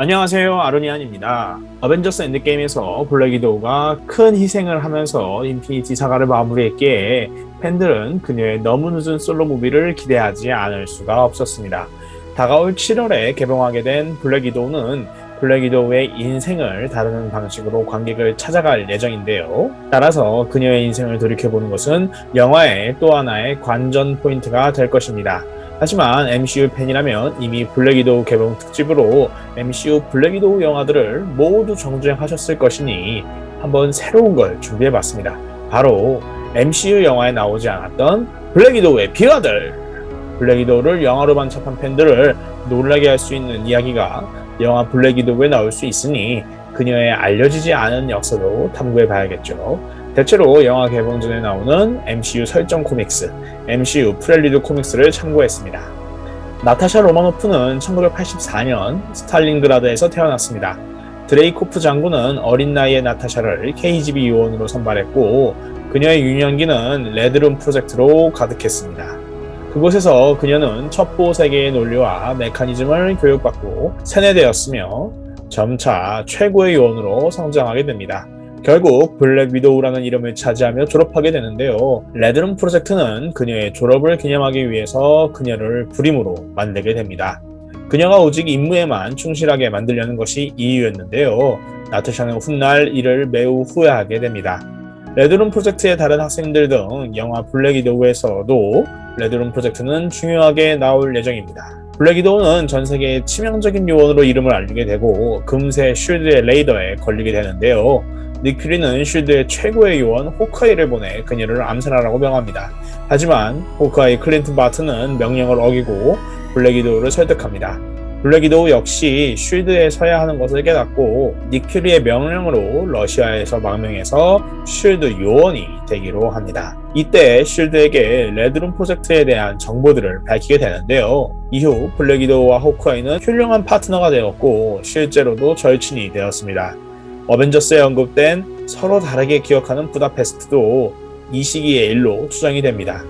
안녕하세요 아로니안입니다. 어벤져스 엔드게임에서 블랙 위도우가 큰 희생을 하면서 인피니티 사가를 마무리했기에 팬들은 그녀의 너무 늦은 솔로 무비를 기대하지 않을 수가 없었습니다. 다가올 7월에 개봉하게 된 블랙 위도우는 블랙 위도우의 인생을 다루는 방식으로 관객을 찾아갈 예정인데요. 따라서 그녀의 인생을 돌이켜보는 것은 영화의 또 하나의 관전 포인트가 될 것입니다. 하지만 MCU 팬이라면 이미 블랙 위도우 개봉 특집으로 MCU 블랙 위도우 영화들을 모두 정주행하셨을 것이니 한번 새로운 걸 준비해봤습니다. 바로 MCU 영화에 나오지 않았던 블랙 위도우의 비화들! 블랙 위도우를 영화로 반짝한 팬들을 놀라게 할 수 있는 이야기가 영화 블랙 위도우에 나올 수 있으니 그녀의 알려지지 않은 역사도 탐구해봐야겠죠. 대체로 영화 개봉 전에 나오는 MCU 설정 코믹스, MCU 프렐리드 코믹스를 참고했습니다. 나타샤 로마노프는 1984년 스탈린그라드에서 태어났습니다. 드레이코프 장군은 어린 나이에 나타샤를 KGB 요원으로 선발했고 그녀의 유년기는 레드룸 프로젝트로 가득했습니다. 그곳에서 그녀는 첩보 세계의 논리와 메커니즘을 교육받고 세뇌되었으며 점차 최고의 요원으로 성장하게 됩니다. 결국 블랙 위도우라는 이름을 차지하며 졸업하게 되는데요. 레드룸 프로젝트는 그녀의 졸업을 기념하기 위해서 그녀를 불임으로 만들게 됩니다. 그녀가 오직 임무에만 충실하게 만들려는 것이 이유였는데요. 나타샤는 훗날 이를 매우 후회하게 됩니다. 레드룸 프로젝트의 다른 학생들 등 영화 블랙 위도우에서도 레드룸 프로젝트는 중요하게 나올 예정입니다. 블랙 위도우는 전 세계의 치명적인 요원으로 이름을 알리게 되고 금세 쉴드의 레이더에 걸리게 되는데요. 닉 퓨리는 쉴드의 최고의 요원 호크아이를 보내 그녀를 암살하라고 명합니다. 하지만 호크아이 클린튼 바트는 명령을 어기고 블랙 위도우를 설득합니다. 블랙 위도우 역시 쉴드에 서야 하는 것을 깨닫고 닉 퓨리의 명령으로 러시아에서 망명해서 쉴드 요원이 되기로 합니다. 이때 쉴드에게 레드룸 프로젝트에 대한 정보들을 밝히게 되는데요. 이후 블랙 위도우와 호크아이는 훌륭한 파트너가 되었고 실제로도 절친이 되었습니다. 어벤져스에 언급된 서로 다르게 기억하는 부다페스트도 이 시기의 일로 추정이 됩니다.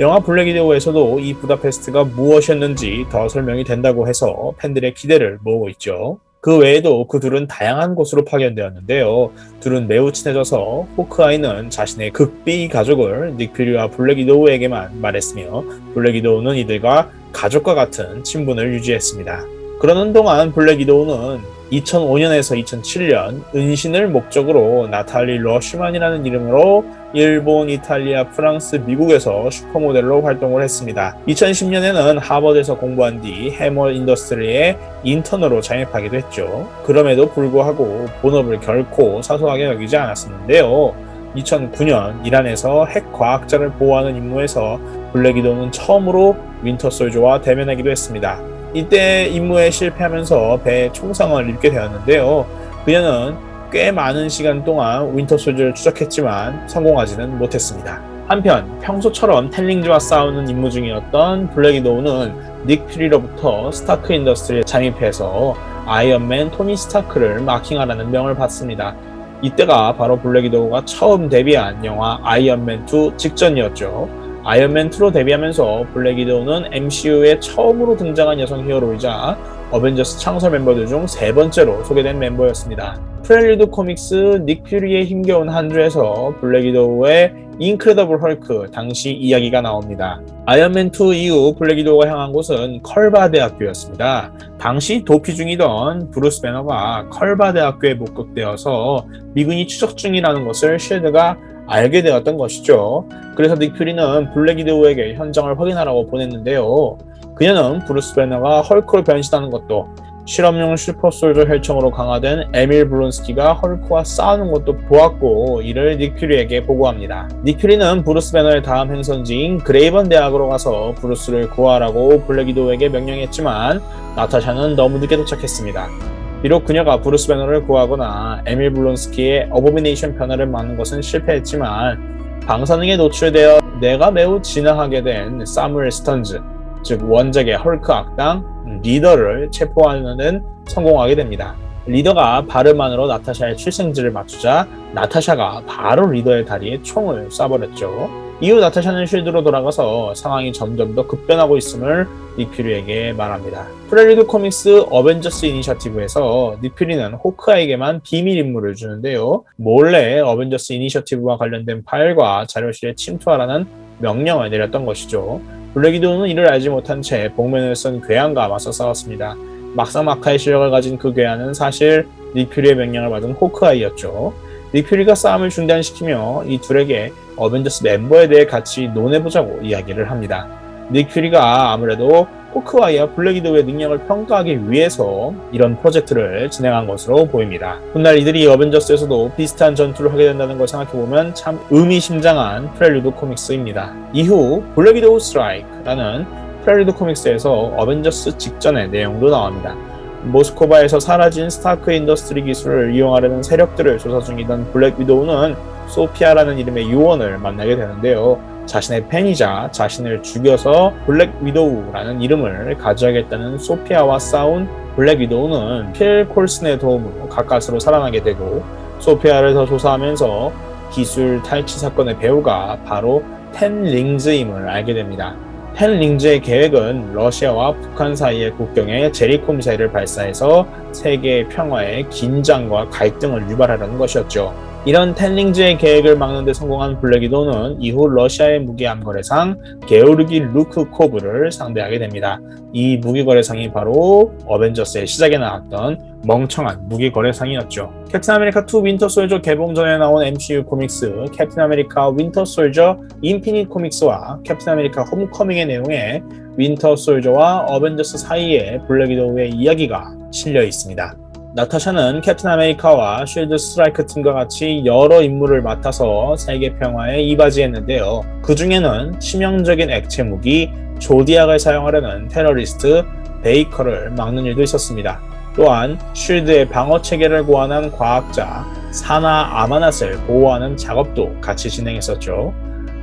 영화 블랙 위도우에서도 이 부다페스트가 무엇이었는지 더 설명이 된다고 해서 팬들의 기대를 모으고 있죠. 그 외에도 그 둘은 다양한 곳으로 파견되었는데요. 둘은 매우 친해져서 호크아이는 자신의 극비 가족을 닉퓨리와 블랙 위도우에게만 말했으며 블랙 위도우는 이들과 가족과 같은 친분을 유지했습니다. 그러는 동안 블랙 위도우는 2005년에서 2007년 은신을 목적으로 나탈리 러쉬만이라는 이름으로 일본, 이탈리아, 프랑스, 미국에서 슈퍼모델로 활동을 했습니다. 2010년에는 하버드에서 공부한 뒤 해머 인더스트리에 인턴으로 장입하기도 했죠. 그럼에도 불구하고 본업을 결코 사소하게 여기지 않았었는데요. 2009년 이란에서 핵 과학자를 보호하는 임무에서 블랙 위도우는 처음으로 윈터 솔저와 대면하기도 했습니다. 이때 임무에 실패하면서 배에 총상을 입게 되었는데요. 그녀는 꽤 많은 시간 동안 윈터 솔저를 추적했지만 성공하지는 못했습니다. 한편 평소처럼 텔링즈와 싸우는 임무 중이었던 블랙 위도우는 닉 퓨리로부터 스타크 인더스트리에 잠입해서 아이언맨 토니 스타크를 마킹하라는 명을 받습니다. 이때가 바로 블랙 위도우가 처음 데뷔한 영화 아이언맨 2 직전이었죠. 아이언맨 2로 데뷔하면서 블랙 위도우는 MCU에 처음으로 등장한 여성 히어로이자 어벤져스 창설 멤버들 중 세 번째로 소개된 멤버였습니다. 프렐리드 코믹스 닉 퓨리의 힘겨운 한 주에서 블랙 위도우의 인크레더블 헐크 당시 이야기가 나옵니다. 아이언맨 2 이후 블랙 위도우가 향한 곳은 컬바 대학교였습니다. 당시 도피 중이던 브루스 배너가 컬바 대학교에 목격되어서 미군이 추적 중이라는 것을 쉴드가 알게 되었던 것이죠. 그래서 닉 퓨리는 블랙 위도우에게 현장을 확인하라고 보냈는데요. 그녀는 브루스 배너가 헐크로 변신하는 것도 실험용 슈퍼솔저 혈청으로 강화된 에밀 블론스키가 헐크와 싸우는 것도 보았고 이를 닉 퓨리에게 보고합니다. 닉 퓨리는 브루스 배너의 다음 행선지인 그레이번 대학으로 가서 브루스를 구하라고 블랙 위도우에게 명령했지만 나타샤는 너무 늦게 도착했습니다. 비록 그녀가 브루스 배너를 구하거나 에밀 블론스키의 어보미네이션 변화를 막는 것은 실패했지만 방사능에 노출되어 내가 매우 진화하게 된 사무엘 스턴즈, 즉 원작의 헐크 악당 리더를 체포하는 데 성공하게 됩니다. 리더가 바르만으로 나타샤의 출생지를 맞추자 나타샤가 바로 리더의 다리에 총을 쏴버렸죠. 이후 나타샤는 쉴드로 돌아가서 상황이 점점 더 급변하고 있음을 닉퓨리에게 말합니다. 프렐리드 코믹스 어벤져스 이니셔티브에서 닉퓨리는 호크아이에게만 비밀 임무를 주는데요. 몰래 어벤져스 이니셔티브와 관련된 파일과 자료실에 침투하라는 명령을 내렸던 것이죠. 블랙이도우는 이를 알지 못한 채 복면을 쓴 괴한과 맞서 싸웠습니다. 막상 막하의 실력을 가진 그 괴한은 사실 닉퓨리의 명령을 받은 호크아이였죠. 닉퓨리가 싸움을 중단시키며 이 둘에게 어벤져스 멤버에 대해 같이 논해보자고 이야기를 합니다. 닉퓨리가 아무래도 호크아이와 블랙이도우의 능력을 평가하기 위해서 이런 프로젝트를 진행한 것으로 보입니다. 훗날 이들이 어벤져스에서도 비슷한 전투를 하게 된다는 걸 생각해보면 참 의미심장한 프렐류드 코믹스입니다. 이후 블랙이도우 스트라이크라는 프렐류드 코믹스에서 어벤져스 직전의 내용도 나옵니다. 모스코바에서 사라진 스타크 인더스트리 기술을 이용하려는 세력들을 조사 중이던 블랙 위도우는 소피아라는 이름의 요원을 만나게 되는데요. 자신의 팬이자 자신을 죽여서 블랙 위도우라는 이름을 가져야겠다는 소피아와 싸운 블랙 위도우는 필 콜슨의 도움으로 가까스로 살아나게 되고 소피아를 더 조사하면서 기술 탈취 사건의 배우가 바로 텐 링즈임을 알게 됩니다. 텐 링즈의 계획은 러시아와 북한 사이의 국경에 미사일을 발사해서 세계의 평화에 긴장과 갈등을 유발하려는 것이었죠. 이런 텐링즈의 계획을 막는 데 성공한 블랙이도는 이후 러시아의 무기 암 거래상 게오르기 루크 코브를 상대하게 됩니다. 이 무기 거래상이 바로 어벤져스의 시작에 나왔던 멍청한 무기 거래상이었죠. 캡틴 아메리카 2 윈터 솔저 개봉 전에 나온 MCU 코믹스 캡틴 아메리카 윈터 솔저 인피닛 코믹스와 캡틴 아메리카 홈커밍의 내용에 윈터 솔저와 어벤져스 사이에 블랙 이도우의 이야기가 실려 있습니다. 나타샤는 캡틴 아메리카와 쉴드 스트라이크 팀과 같이 여러 임무를 맡아서 세계 평화에 이바지했는데요. 그 중에는 치명적인 액체 무기 조디악을 사용하려는 테러리스트 베이커를 막는 일도 있었습니다. 또한 쉴드의 방어 체계를 고안한 과학자 사나 아마낫을 보호하는 작업도 같이 진행했었죠.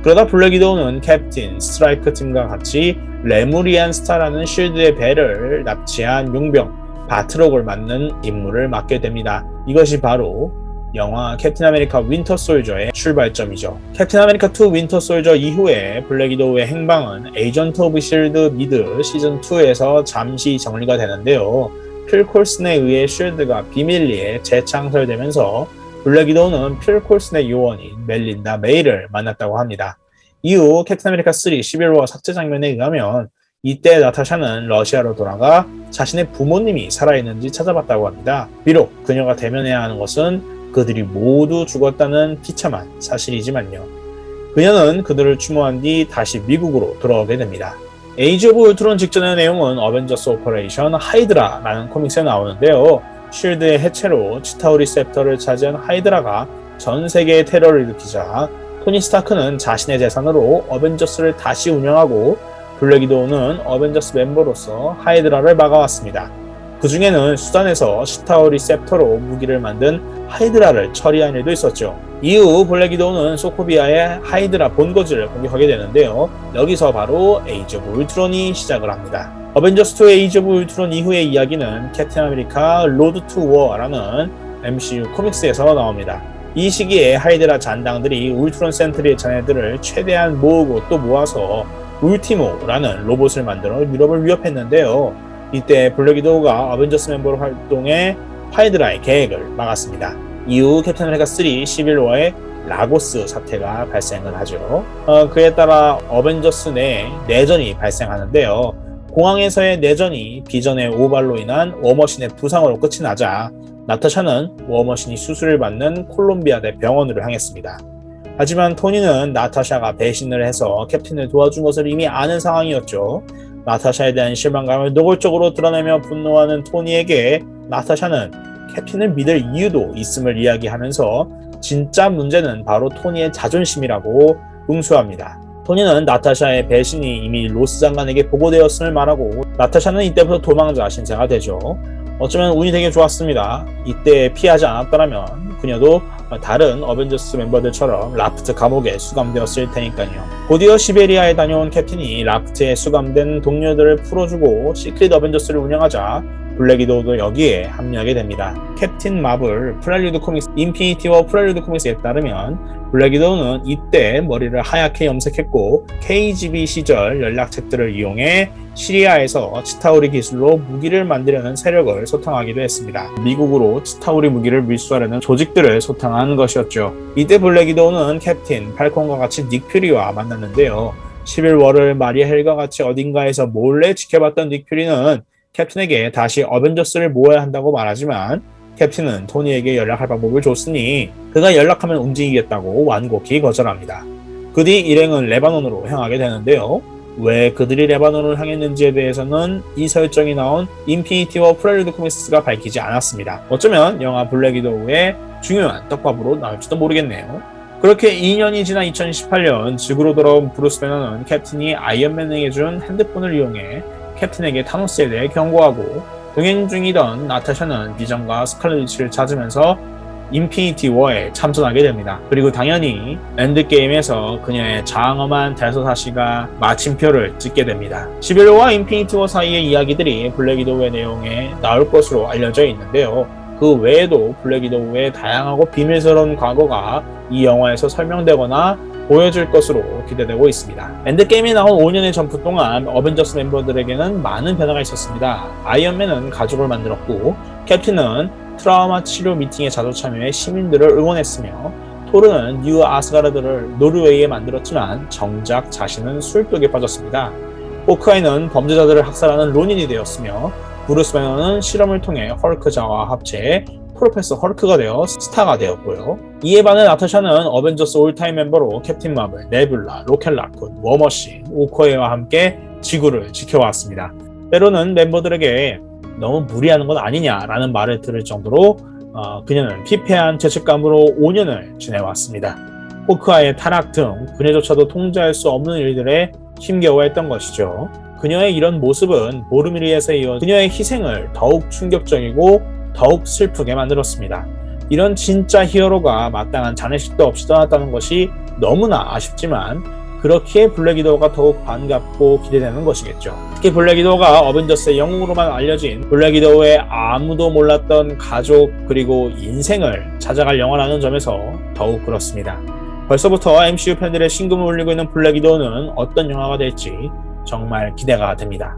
그러다 블랙이도우는 캡틴 스트라이크 팀과 같이 레무리안 스타라는 쉴드의 배를 납치한 용병 바트록을 맡는 임무를 맡게 됩니다. 이것이 바로 영화 캡틴 아메리카 윈터 솔저의 출발점이죠. 캡틴 아메리카 2 윈터 솔저 이후에 블랙 이도우의 행방은 에이전트 오브 실드 미드 시즌 2에서 잠시 정리가 되는데요. 필 콜슨에 의해 쉴드가 비밀리에 재창설되면서 블랙 이도우는 필 콜슨의 요원인 멜린다 메이를 만났다고 합니다. 이후 캡틴 아메리카 3 11화 삭제 장면에 의하면 이때 나타샤는 러시아로 돌아가 자신의 부모님이 살아있는지 찾아봤다고 합니다. 비록 그녀가 대면해야 하는 것은 그들이 모두 죽었다는 비참한 사실이지만요. 그녀는 그들을 추모한 뒤 다시 미국으로 돌아오게 됩니다. 에이지 오브 울트론 직전의 내용은 어벤져스 오퍼레이션 하이드라라는 코믹스에 나오는데요. 쉴드의 해체로 치타우 리셉터를 차지한 하이드라가 전 세계에 테러를 일으키자 토니 스타크는 자신의 재산으로 어벤져스를 다시 운영하고 블랙이도우는 어벤져스 멤버로서 하이드라를 막아왔습니다. 그 중에는 수단에서 시타오 리 셉터로 무기를 만든 하이드라를 처리한 일도 있었죠. 이후 블랙이도우는 소코비아의 하이드라 본거지를 공격하게 되는데요. 여기서 바로 에이즈 오브 울트론이 시작을 합니다. 어벤져스2 에이즈 오브 울트론 이후의 이야기는 캡틴 아메리카 로드 투 워라는 MCU 코믹스에서 나옵니다. 이 시기에 하이드라 잔당들이 울트론 센트리의 자네들을 최대한 모으고 또 모아서 울티모라는 로봇을 만들어 유럽을 위협했는데요. 이때 블랙이도우가 어벤져스 멤버로 활동해 하이드라의 계획을 막았습니다. 이후 캡틴 아메리카 3 11월에 라고스 사태가 발생을 하죠. 어, 그에 따라 어벤져스 내 내전이 발생하는데요. 공항에서의 내전이 비전의 오발로 인한 워머신의 부상으로 끝이 나자 나타샤는 워머신이 수술을 받는 콜롬비아 대 병원으로 향했습니다. 하지만 토니는 나타샤가 배신을 해서 캡틴을 도와준 것을 이미 아는 상황이었죠. 나타샤에 대한 실망감을 노골적으로 드러내며 분노하는 토니에게 나타샤는 캡틴을 믿을 이유도 있음을 이야기하면서 진짜 문제는 바로 토니의 자존심이라고 응수합니다. 토니는 나타샤의 배신이 이미 로스 장관에게 보고되었음을 말하고 나타샤는 이때부터 도망자 신세가 되죠. 어쩌면 운이 되게 좋았습니다. 이때 피하지 않았더라면 그녀도 다른 어벤져스 멤버들처럼 라프트 감옥에 수감되었을 테니까요. 곧이어 시베리아에 다녀온 캡틴이 라프트에 수감된 동료들을 풀어주고 시크릿 어벤져스를 운영하자 블랙이도우도 여기에 합류하게 됩니다. 캡틴 마블, 프렐류드 코믹스, 인피니티 워 프렐류드 코믹스에 따르면 블랙이도우는 이때 머리를 하얗게 염색했고 KGB 시절 연락책들을 이용해 시리아에서 치타우리 기술로 무기를 만들려는 세력을 소탕하기도 했습니다. 미국으로 치타우리 무기를 밀수하려는 조직들을 소탕한 것이었죠. 이때 블랙이도우는 캡틴, 팔콘과 같이 닉 퓨리와 만났는데요. 11월을 마리아 헬과 같이 어딘가에서 몰래 지켜봤던 닉 퓨리는 캡틴에게 다시 어벤져스를 모아야 한다고 말하지만 캡틴은 토니에게 연락할 방법을 줬으니 그가 연락하면 움직이겠다고 완곡히 거절합니다. 그 뒤 일행은 레바논으로 향하게 되는데요. 왜 그들이 레바논을 향했는지에 대해서는 이 설정이 나온 인피니티 워 프렐류드 코믹스가 밝히지 않았습니다. 어쩌면 영화 블랙 위도우의 중요한 떡밥으로 나올지도 모르겠네요. 그렇게 2년이 지난 2018년 지구로 돌아온 브루스 배너는 캡틴이 아이언맨에게 준 핸드폰을 이용해 캡틴에게 타노스에 대해 경고하고 동행 중이던 나타샤는 비전과 스칼렛 위치를 찾으면서 인피니티 워에 참전하게 됩니다. 그리고 당연히 엔드게임에서 그녀의 장엄한 대서사시가 마침표를 찍게 됩니다. 11호와 인피니티 워 사이의 이야기들이 블랙 위도우의 내용에 나올 것으로 알려져 있는데요. 그 외에도 블랙 위도우의 다양하고 비밀스러운 과거가 이 영화에서 설명되거나 보여줄 것으로 기대되고 있습니다. 엔드게임이 나온 5년의 전프 동안 어벤져스 멤버들에게는 많은 변화가 있었습니다. 아이언맨은 가족을 만들었고 캡틴은 트라우마 치료 미팅에 자주 참여해 시민들을 응원했으며 토르는 뉴 아스가르드를 노르웨이에 만들었지만 정작 자신은 술독에 빠졌습니다. 호크아이는 범죄자들을 학살하는 로닌이 되었으며 브루스 배너는 실험을 통해 헐크자와 합체해 프로페서 헐크가 되어 스타가 되었고요. 이에 반해 나타샤는 어벤져스 올타임 멤버로 캡틴 마블, 네뷸라, 로켓 라쿤, 워머신, 오코에와 함께 지구를 지켜왔습니다. 때로는 멤버들에게 너무 무리하는 건 아니냐라는 말을 들을 정도로 어, 그녀는 피폐한 죄책감으로 5년을 지내왔습니다. 호크아의 타락 등 그녀조차도 통제할 수 없는 일들에 힘겨워했던 것이죠. 그녀의 이런 모습은 보르미리에서 이어 그녀의 희생을 더욱 충격적이고 더욱 슬프게 만들었습니다. 이런 진짜 히어로가 마땅한 장례식도 없이 떠났다는 것이 너무나 아쉽지만 그렇기에 블랙이도우가 더욱 반갑고 기대되는 것이겠죠. 특히 블랙이도우가 어벤져스의 영웅으로만 알려진 블랙이도우의 아무도 몰랐던 가족 그리고 인생을 찾아갈 영화라는 점에서 더욱 그렇습니다. 벌써부터 MCU 팬들의 신금을 울리고 있는 블랙이도우는 어떤 영화가 될지 정말 기대가 됩니다.